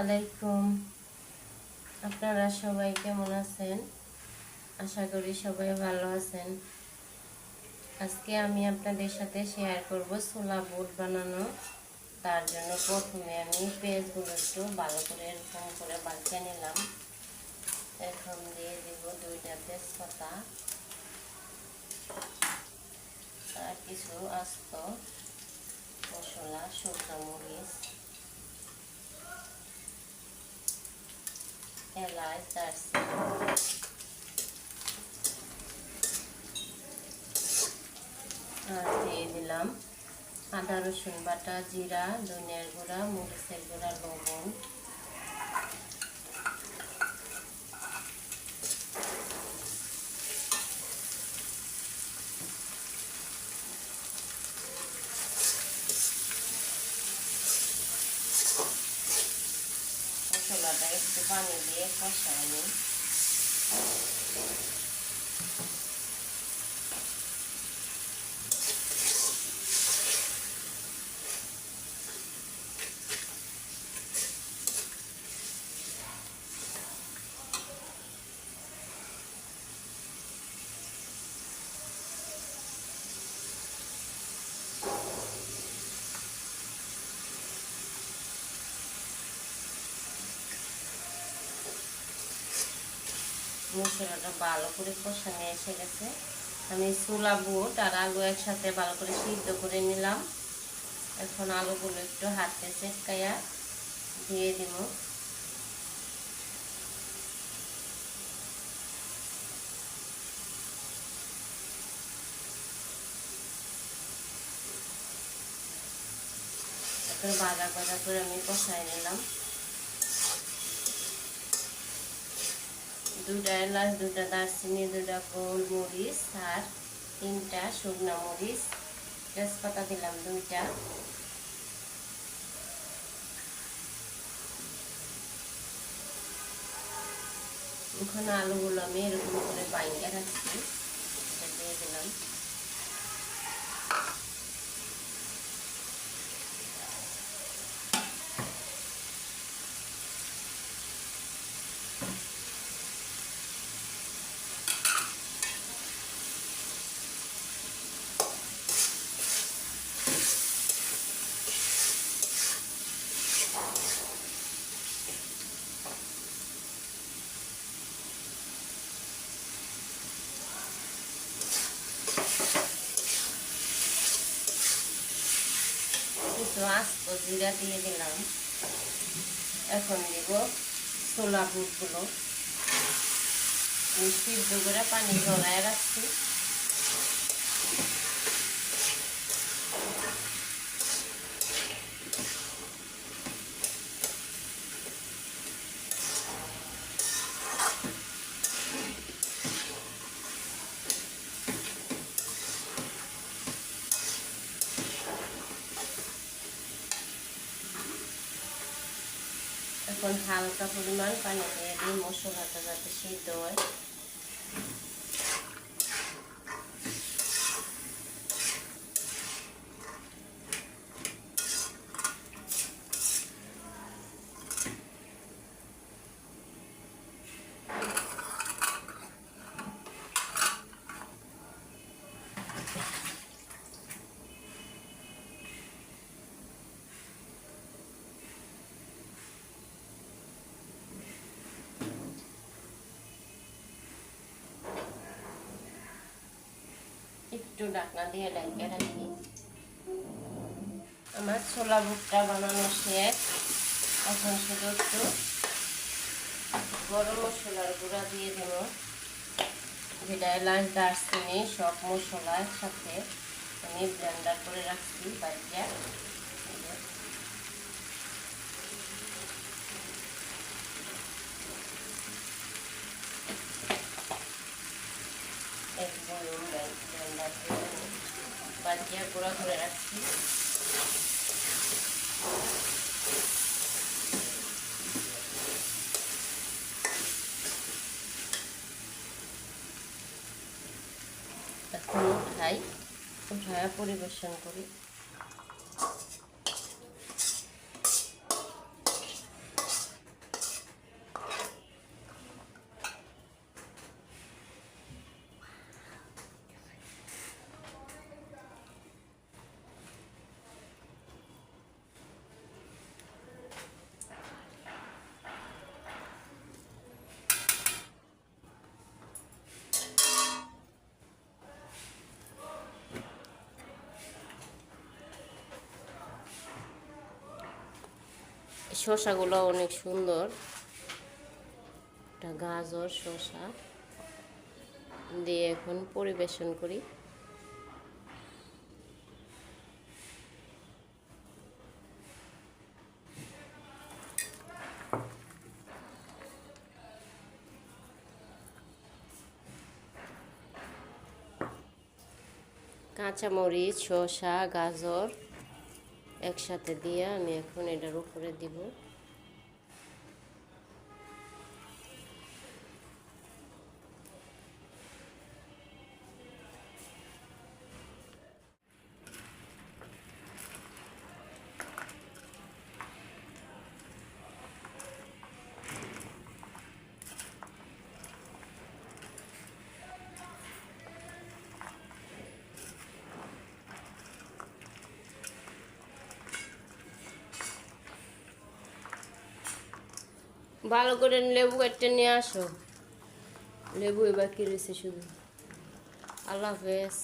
আলাইকুম। আপনারা সবাই কেমন আছেন? আশা করি সবাই ভালো আছেন। আজকে আমি আপনাদের সাথে শেয়ার করব ছোলা বুট বানানো। তার জন্য প্রথমে আমি পেঁয়াজগুলো একটু ভালো করে এরকম করে বাঁচিয়ে নিলাম। এখন দিয়ে দিব দুইটা তেজপাতা আর কিছু আস্ত মশলা, শুকনো মরিচ। এলাচ দারচিনি দিয়ে দিলাম আদা রসুন বাটা জিরা ধনিয়ার গুঁড়া মরিচের গুঁড়া লবণ মশলাটা একটু পানি দিয়ে কষায় নিই মশলাটা ভালো করে কষানো এসে গেছে। আমি ছোলা, বুট আর আলু একসাথে ভালো করে সিদ্ধ করে নিলাম। এখন আলুগুলো একটু হাতে চেটকাইয়া দিয়ে দিব। ভাজা ভাজা করে আমি কষাই নিলাম। দুটা এলাচ দুটা দারচিনি দুটা গোলমরিচ আর তিনটা শুকনা মরিচ। তেজপাতা দিলাম দুইটা। ওখানে আলুগুলো আমি এরকম করে বাইঙ্গা রাখছি। দিয়ে দিলাম। কিছু ও জিরা দিয়ে দিলাম। এখন দিব ছোলা বুটগুলো। সিদ্ধ করে পানি ঝরায় রাখছি। এখন হালকা পরিমাণ পানি দিয়ে দিয়ে মশলাটা যাতে সিদ্ধ হয়। একটু ডাকনা দিয়ে ডাকে রাখি। আমার ছোলা বুটটা বানানো শেষ। এখন শুধু একটু গরম মশলার গুঁড়া দিয়ে দেব। যেটা এলাচ দারচিনি, সব মশলা একসাথে আমি ব্লেন্ডার করে রাখছি বাড়িতে এক বয়ম ব্লেন্ডার করে বাজিয়া গুঁড়া করে রাখছি। এখন উঠাই উঠায় পরিবেশন করি। শসাগুলো অনেক সুন্দর। একটা গাজর শসা দিয়ে এখন পরিবেশন করি। কাঁচামরিচ শসা গাজর একসাথে দিয়ে আমি এখন এটার উপরে দিব। ভালো করে লেবু কেটে নিয়ে আসো। লেবু এবার কি রয়েছে শুধু। আল্লাহ হাফেজ।